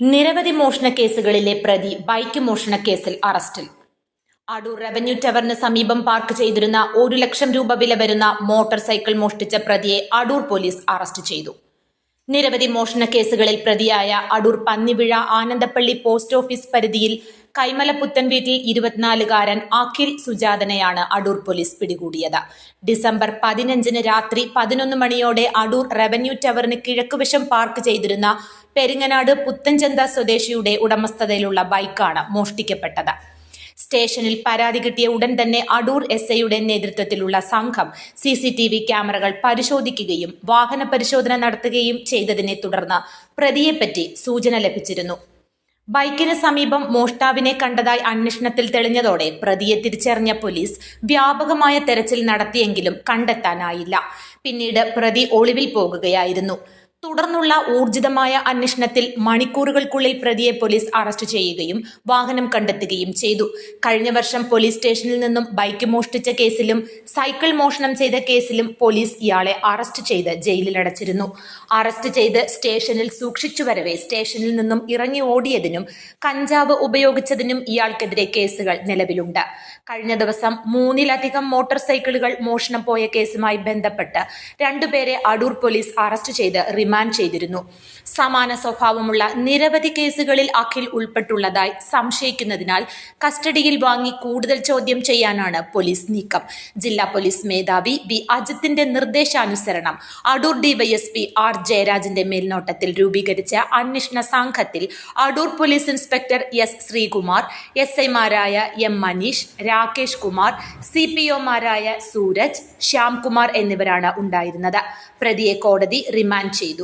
നിരവധി മോഷണ കേസുകളിലെ പ്രതി ബൈക്ക് മോഷണ കേസിൽ അറസ്റ്റിൽ. അടൂർ റവന്യൂ ടവറിന് സമീപം പാർക്ക് ചെയ്തിരുന്ന ഒരു ലക്ഷം രൂപ വില വരുന്ന മോട്ടോർ സൈക്കിൾ മോഷ്ടിച്ച പ്രതിയെ അടൂർ പോലീസ് അറസ്റ്റ് ചെയ്തു. നിരവധി മോഷണ കേസുകളിൽ പ്രതിയായ അടൂർ പന്നിവിഴ ആനന്ദപ്പള്ളി പോസ്റ്റ് ഓഫീസ് പരിധിയിൽ കൈമലപുത്തൻ വീട്ടിൽ ഇരുപത്തിനാലുകാരൻ അഖിൽ സുജാതനെയാണ് അടൂർ പോലീസ് പിടികൂടിയത്. ഡിസംബർ പതിനഞ്ചിന് രാത്രി പതിനൊന്ന് മണിയോടെ അടൂർ റവന്യൂ ടവറിന് കിഴക്കുവശം പാർക്ക് ചെയ്തിരുന്ന പെരിങ്ങനാട് പുത്തൻചന്ത സ്വദേശിയുടെ ഉടമസ്ഥതയിലുള്ള ബൈക്കാണ് മോഷ്ടിക്കപ്പെട്ടത്. സ്റ്റേഷനിൽ പരാതി കിട്ടിയ ഉടൻ തന്നെ അടൂർ എസ് ഐയുടെ നേതൃത്വത്തിലുള്ള സംഘം സി സി ടി വി ക്യാമറകൾ പരിശോധിക്കുകയും വാഹന പരിശോധന നടത്തുകയും ചെയ്തതിനെ തുടർന്ന് പ്രതിയെപ്പറ്റി സൂചന ലഭിച്ചിരുന്നു. ബൈക്കിന് സമീപം മോഷ്ടാവിനെ കണ്ടതായി അന്വേഷണത്തിൽ തെളിഞ്ഞതോടെ പ്രതിയെ തിരിച്ചറിഞ്ഞ പോലീസ് വ്യാപകമായ തെരച്ചിൽ നടത്തിയെങ്കിലും കണ്ടെത്താനായില്ല. പിന്നീട് പ്രതി ഒളിവിൽ പോകുകയായിരുന്നു. തുടർന്നുള്ള ഊർജിതമായ അന്വേഷണത്തിൽ മണിക്കൂറുകൾക്കുള്ളിൽ പ്രതിയെ പോലീസ് അറസ്റ്റ് ചെയ്യുകയും വാഹനം കണ്ടെത്തുകയും ചെയ്തു. കഴിഞ്ഞ വർഷം പോലീസ് സ്റ്റേഷനിൽ നിന്നും ബൈക്ക് മോഷ്ടിച്ച കേസിലും സൈക്കിൾ മോഷണം ചെയ്ത കേസിലും പോലീസ് ഇയാളെ അറസ്റ്റ് ചെയ്ത് ജയിലിലടച്ചിരുന്നു അറസ്റ്റ് ചെയ്ത് സ്റ്റേഷനിൽ സൂക്ഷിച്ചു വരവെ സ്റ്റേഷനിൽ നിന്നും ഇറങ്ങി ഓടിയതിനും കഞ്ചാവ് ഉപയോഗിച്ചതിനും ഇയാൾക്കെതിരെ കേസുകൾ നിലവിലുണ്ട്. കഴിഞ്ഞ ദിവസം മൂന്നിലധികം മോട്ടോർ സൈക്കിളുകൾ മോഷണം പോയ കേസുമായി ബന്ധപ്പെട്ട് രണ്ടുപേരെ അടൂർ പോലീസ് അറസ്റ്റ് ചെയ്ത് റിമാൻഡ് ചെയ്തിരുന്നു. സമാന സ്വഭാവമുള്ള നിരവധി കേസുകളിൽ അഖിൽ ഉൾപ്പെട്ടുള്ളതായി സംശയിക്കുന്നതിനാൽ കസ്റ്റഡിയിൽ വാങ്ങി കൂടുതൽ ചോദ്യം ചെയ്യാനാണ് പോലീസ് നീക്കം. ജില്ലാ പോലീസ് മേധാവി ബി അജിത്തിന്റെ നിർദ്ദേശാനുസരണം അടൂർ ഡിവൈഎസ്പി ആർ ജയരാജിന്റെ മേൽനോട്ടത്തിൽ രൂപീകരിച്ച അന്വേഷണ സംഘത്തിൽ Adoor police inspector S Sreekumar S ഐമാരായ M Maneesh Rakesh Kumar C P ഒമാരായ Sooraj Shyamkumar എന്നിവരാണ് ഉണ്ടായിരുന്നത്. പ്രതിയെ കോടതി റിമാൻഡ് ചെയ്തു.